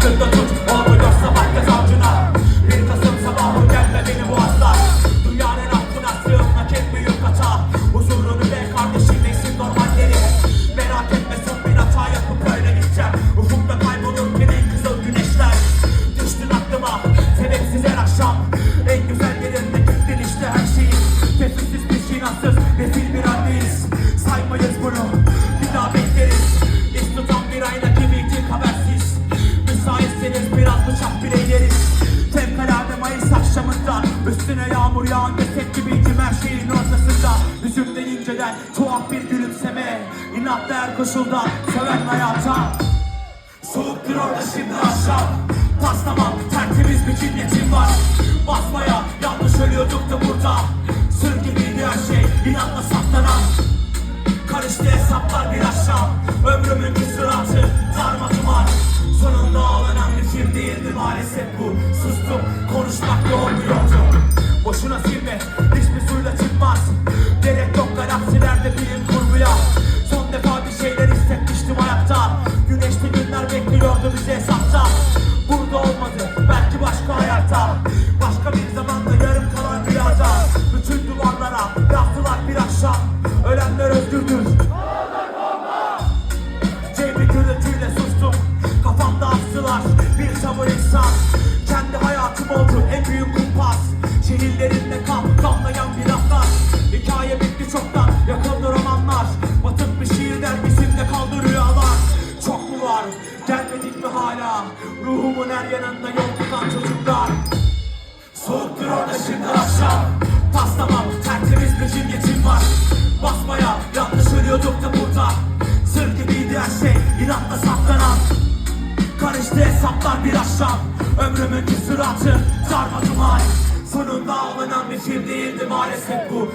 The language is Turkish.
Aklında tut. Olmuyorsa bak yaz avcuna. Bir Kasım sabahı gelme beni bu aslar Dünyanın aklına sığınmak en büyük hata Huzurunu ve kardeşin neysin normalleri Merak etme son bir hata yapıp öyle gideceğim. Ufukta kaybolurken en kızıl güneşler. Düştün aklıma sebepsiz her akşam. En güzel yerinde gittin işte her şeyi Tepkisiz peşinatsız rezil bir haldeyiz. Saymayız bunu Yüzümde inceden tuhaf bir gülümseme. İnatla her koşulda söven hayata. Soğuktur orada şimdi akşam Paslamam tertemiz bir cinnetim var. Basmaya yanlış ölüyorduk da burada. Sır gibiydi her şey inatla saklanan. Karıştı hesaplar bir akşam Ömrümün küsuratı darma duman. Sonunda ağlanan bir film değildi maalesef bu. Sustum konuşmakla olmuyordu Boşuna silme bir sabır insan. Kendi hayatım oldu en büyük kumpas. Şehirlerinde kan damlayan bir atlar Hikaye bitti çoktan yakıldı romanlar Batık bir şiir dergisinde kaldı rüyalar Çok mu var? Gelmedik mi hala? Ruhumun her yanında yol tutan çocuklar. Soğuktur orada şimdi akşam. Paslamam tertemiz bir cimyetim var. Basmaya yanlış ölüyorduk da burada. Sır gibiydi her şey inatla saklanan Karıştı hesaplar bir akşam Ömrümün küsuratı darma duman. Sonunda ağlanan bir film değildi maalesef bu